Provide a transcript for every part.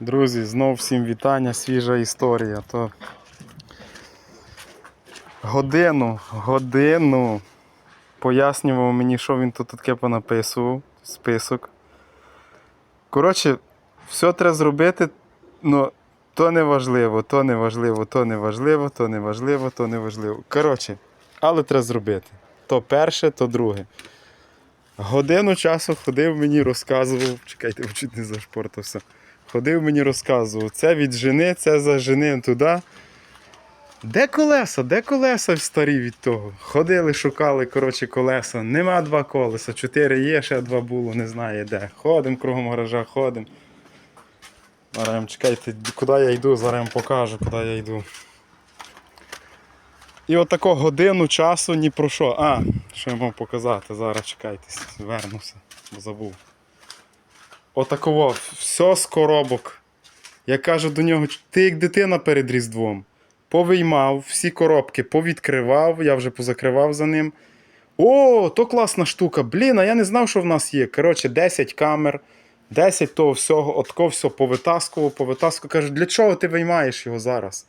Друзі, знов всім вітання, свіжа історія. То годину, годину пояснював мені, що він тут таке понаписував, список. Коротше, все треба зробити, ну, то не важливо, то не важливо, то не важливо, то не важливо, то не важливо. Коротше, але треба зробити. То перше, то друге. Годину часу ходив мені, розказував. Чекайте, бо чуть не зашпортався. Ходив мені розказував, це від жени, це за жени туди. Де колеса? Де колеса старі від того? Ходили, шукали, коротше, колеса. Нема два колеса, чотири є, ще два було, не знаю де. Ходимо кругом гаража, ходимо. Зараз чекайте, куди я йду, зараз покажу, куди я йду. І отако годину часу ні про що. А, що я мав показати, зараз чекайте, вернуся, бо забув. Отаково, все з коробок. Я кажу до нього, ти як дитина перед Різдвом. Повиймав, всі коробки повідкривав, я вже позакривав за ним. О, то класна штука. Блін, а я не знав, що в нас є. Коротше, 10 камер, 10 того всього, отко все повитаскував, повитаскував. Кажу, для чого ти виймаєш його зараз?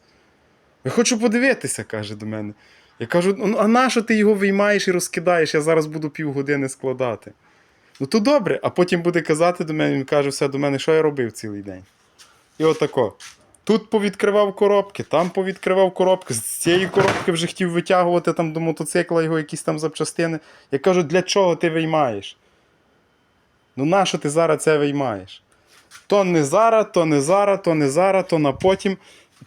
Я хочу подивитися, каже до мене. Я кажу, ну а нащо ти його виймаєш і розкидаєш? Я зараз буду півгодини складати. Ну то добре, а потім буде казати до мене, він каже все до мене, що я робив цілий день. І отако. Тут повідкривав коробки, там повідкривав коробки. З цієї коробки вже хотів витягувати там до мотоцикла його якісь там запчастини. Я кажу, для чого ти виймаєш? Ну нащо ти зараз це виймаєш? То не зараз, то не зараз, то не зараз, то на потім.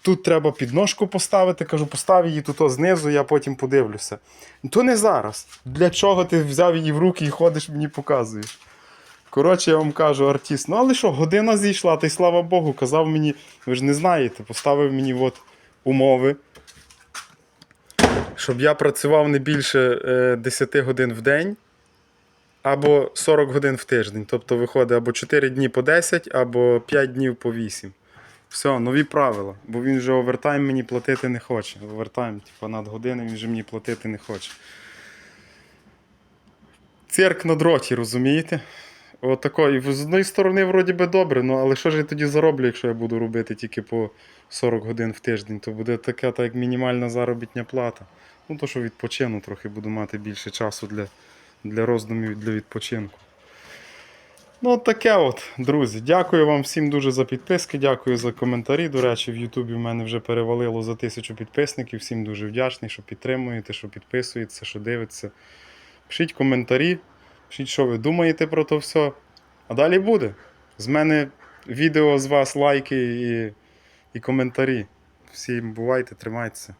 Тут треба підножку поставити. Кажу, постав її тут знизу, я потім подивлюся. То не зараз. Для чого ти взяв її в руки і ходиш, мені показуєш? Коротше, я вам кажу, артист, ну але що, година зійшла, та й слава Богу, казав мені, ви ж не знаєте, поставив мені от умови, щоб я працював не більше е, 10 годин в день або 40 годин в тиждень. Тобто виходить або 4 дні по 10, або 5 днів по 8. Все, нові правила, бо він вже овертайм мені платити не хоче. Овертайм, типу, над години він вже мені платити не хоче. Цирк на дроті, розумієте? Отако. І з одної сторони, вроді би добре, ну але що ж я тоді зароблю, якщо я буду робити тільки по 40 годин в тиждень, то буде така так як мінімальна заробітня плата. Ну то що відпочину трохи, буду мати більше часу для, для роздумів, для відпочинку. Ну, от таке от, друзі. Дякую вам всім дуже за підписки, дякую за коментарі. До речі, в Ютубі в мене вже перевалило за тисячу підписників. Всім дуже вдячний, що підтримуєте, що підписуєтеся, що дивитеся. Пишіть коментарі, пишіть, що ви думаєте про то все. А далі буде. З мене відео з вас, лайки і, і коментарі. Всім бувайте, тримайтеся.